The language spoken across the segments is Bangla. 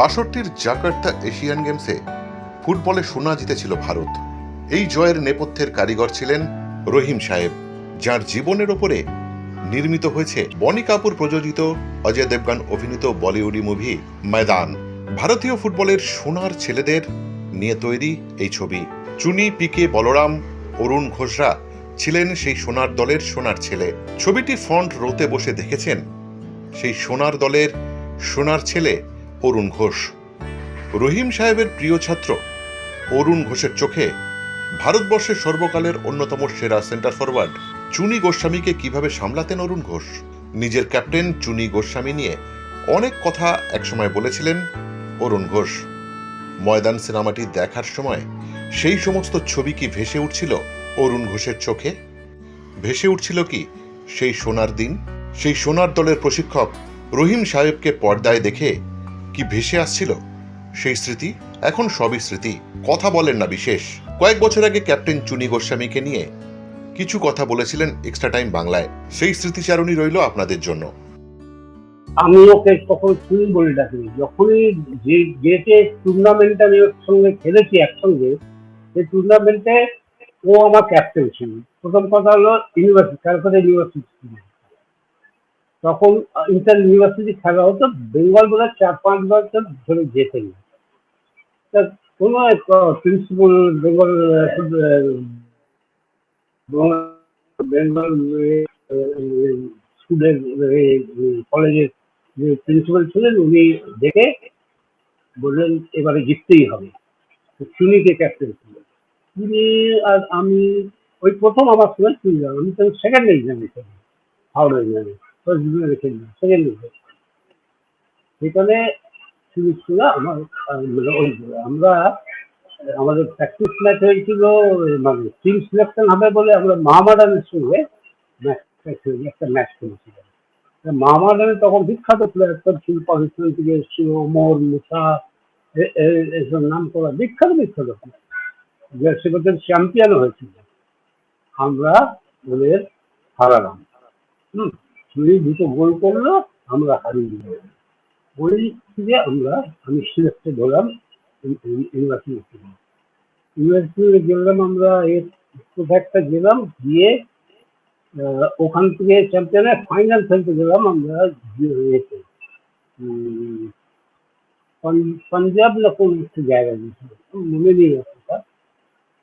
বাষট্টির জাকার্তা এশিয়ান গেমসে ফুটবলে সোনা জিতেছিল ভারত। এই জয়ের নেপথ্যের কারিগর ছিলেন রহিম সাহেব, যার জীবনের ওপরে নির্মিত হয়েছে বনি কাপুর প্রযোজিত অজয় দেবগান অভিনীত বলিউডি মুভি ময়দান। ভারতীয় ফুটবলের সোনার ছেলেদের নিয়ে তৈরি এই ছবি। চুনি, পিকে, বলরাম, অরুণ ঘোষরা ছিলেন সেই সোনার দলের সোনার ছেলে। ছবিটি ফ্রন্ট রোতে বসে দেখেছেন সেই সোনার দলের সোনার ছেলে অরুণ ঘোষ। রহিম সাহেবের প্রিয় ছাত্র, অরুণ ঘোষের চোখে ভারতবর্ষের সর্বকালের অন্যতম সেরা সেন্টার ফরওয়ার্ড চুনি গোস্বামীকে কীভাবে সামলাতেন অরুণ ঘোষ? নিজের ক্যাপ্টেন চুনি গোস্বামী নিয়ে অনেক কথা একসময় বলেছিলেন অরুণ ঘোষ। ময়দান সিনেমাটি দেখার সময় সেই সমস্ত ছবি কি ভেসে উঠছিল অরুণ ঘোষের চোখে? ভেসে উঠছিল কি সেই সোনার দিন? সেই সোনার দলের প্রশিক্ষক রহিম সাহেবকে পর্দায় দেখে কি ভেসে আসছিল? সেই স্মৃতি? এখন সবই স্মৃতি। কথা বলেন না বিশেষ। কয়েক বছর আগে ক্যাপ্টেন চুনি গোস্বামীকে নিয়ে কিছু কথা বলেছিলেন এক্সট্রা টাইম বাংলায়। সেই স্মৃতিচারণী রইল আপনাদের জন্য। আমি ওকে কখনো চুনি বলে ডাকিনি। যখনই যে যেতে টুর্নামেন্টে আমি ওর সঙ্গে খেলেছি একসঙ্গে, সেই টুর্নামেন্টে ও আমার ক্যাপ্টেন ছিল। প্রথম কথা হলো ইউনিভার্সিটি ক্যালকাটা ইউনিভার্সিটি তখন ইন্টার ইউনিভার্সিটি খেলা হতো বেঙ্গল বলে চার পাঁচ বছর ধরে যেতেন। তা প্রিন্সিপাল বেঙ্গল বেঙ্গল স্কুলের কলেজের যে প্রিন্সিপাল ছিলেন, উনি দেখে বললেন, এবারে জিততেই হবে। তো চুনিকে ক্যাপ্টেন ছিলেন? তিনি আর আমি, ওই প্রথম আমার সময় আমি তো সেকেন্ড এক্সামে খেলি হাওড়া এক্সামে ছিল আমার আমরা আমাদের প্র্যাকটিস ম্যাচ হয়েছিল মানে টিম সিলেকশন হবে বলে আমরা সঙ্গে একটা ম্যাচ খেলেছিলাম তখন বিখ্যাত প্লেয়ার ছিল পাকিস্তান থেকে এসেছিল ওমর মুসা এসব নাম করা বিখ্যাত বিখ্যাত player। যে সে বছর চ্যাম্পিয়ন হয়েছিল আমরা ওদের হারালাম হুম চুরি দুটো গোল করল, আমরা হারিয়ে দিলাম ওই থেকে আমরা, আমি সিলেক্টেড হলাম ইউনিভার্সিটি ইউনিভার্সিটি গেলাম আমরা, এর একটা গেলাম, গিয়ে ওখান থেকে চ্যাম্পিয়নের ফাইনাল খেলতে গেলাম আমরা ইয়েতে পাঞ্জাব না কোন একটা জায়গা গেছিল মনে নেই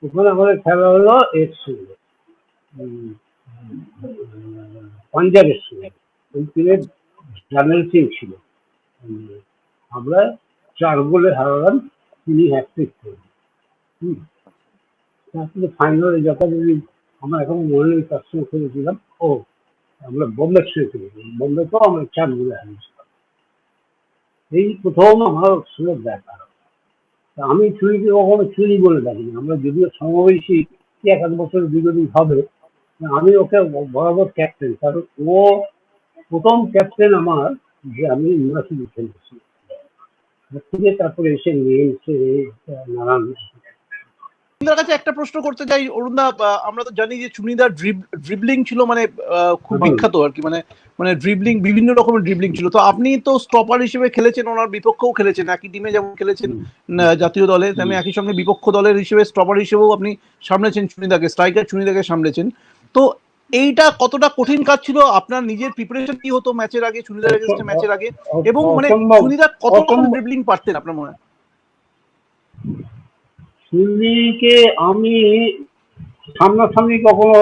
ওখানে আমাদের খেলা হলো এর সঙ্গে। পাঞ্জাবের সঙ্গে ওই টিমের সিং ছিল। আমরা চার গোলে হারালাম, তিনি হ্যাট্রিক করলেন হুম। তারপরে ফাইনালে যথাযথ আমরা এখন মনে তার সঙ্গে খেলেছিলাম। ও, আমরা বোম্বে খেলেছিলাম। বোম্বে তো আমরা চার গোলে হারিয়েছিলাম। এই প্রথম আমার সঙ্গে দেখা আমি চুরিকে কখনো চুরি বলে ডাকিনি আমরা যদিও সমবয়সী এক এক বছর বিগদিন হবে আমি ওকে বরাবর ক্যাপ্টেন কারণ ও প্রথম ক্যাপ্টেন আমার যে আমি ইউনিভার্সিটি খেলেছি থেকে তারপরে এসে নিয়ে এসে নানান কাছে একটা প্রশ্ন করতে চাই অরুণদা আমরা তো জানি যে ড্রিবলিং ছিল মানে খুব বিখ্যাত আর কি মানে মানে ড্রিবলিং বিভিন্ন রকমের ড্রিবলিং ছিল। তো আপনি তো স্টপার হিসেবে খেলেছেন ওনার বিপক্ষেও খেলেছেন একই টিমে যেমন খেলেছেন জাতীয় দলে। তেমনি একই সঙ্গে বিপক্ষ দলের হিসেবে স্টপার হিসেবেও আপনি সামলেছেন চুনিদাকে স্ট্রাইকার চুনিদাকে সামলেছেন। তো এইটা কতটা কঠিন কাজ ছিল? আপনার নিজের প্রিপারেশন কি হতো ম্যাচের আগে চুনিদার এগেনস্টে ম্যাচের আগে? এবং মানে চুনিদা কত রকম ড্রিবলিং পারতেন আপনার মনে হয়? সুনীলকে আমি সামনাসামনি কখনো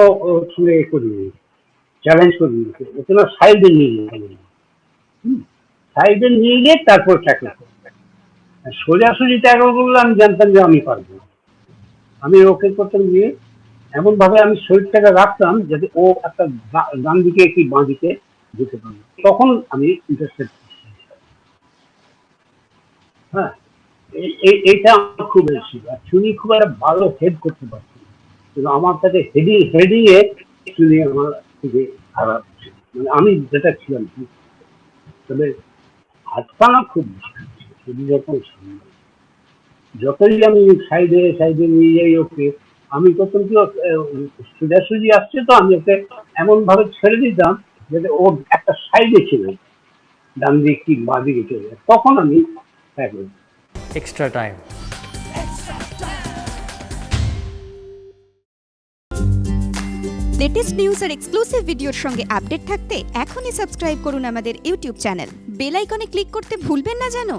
ছুঁড়ে এ করিনি চ্যালেঞ্জ করিনি। ওকে না সাইডে নিয়ে গেলাম সাইডে নিয়ে গিয়ে তারপর ট্যাকল সোজাসুজি ট্যাকল করলে আমি জানতাম যে আমি পারব আমি ওকে করতাম গিয়ে এমন ভাবে আমি শরীরটাকে রাখতাম যাতে ও একটা ডান দিকে কি বাঁ দিকে যেতে পারবে তখন আমি ইন্টারেস্টেড হ্যাঁ এই- এই- এইটা আমার খুব বেশি আর চুনি খুব একটা ভালো হেড করতে পারছে। কিন্তু আমার হেডিং হেডিং এ চুনি আমার থেকে খারাপ মানে আমি যেটা ছিলাম, তবে হাত পানা খুব সামনে। যতই আমি সাইডে সাইডে নিয়ে যাই ওকে আমি তখন কি সোজাসুজি আসছে তো আমি ওকে এমন ভাবে ছেড়ে দিতাম যাতে ও একটা সাইডে ছিল ডান দিক কি বাঁ দিকে চলে তখন আমি এক্সট্রা টাইম লেটেস্ট নিউজ আর এক্সক্লুসিভ ভিডিওর সঙ্গে আপডেট থাকতে এখনই সাবস্ক্রাইব করুন আমাদের ইউটিউব চ্যানেল বেল আইকনে ক্লিক করতে ভুলবেন না জানো?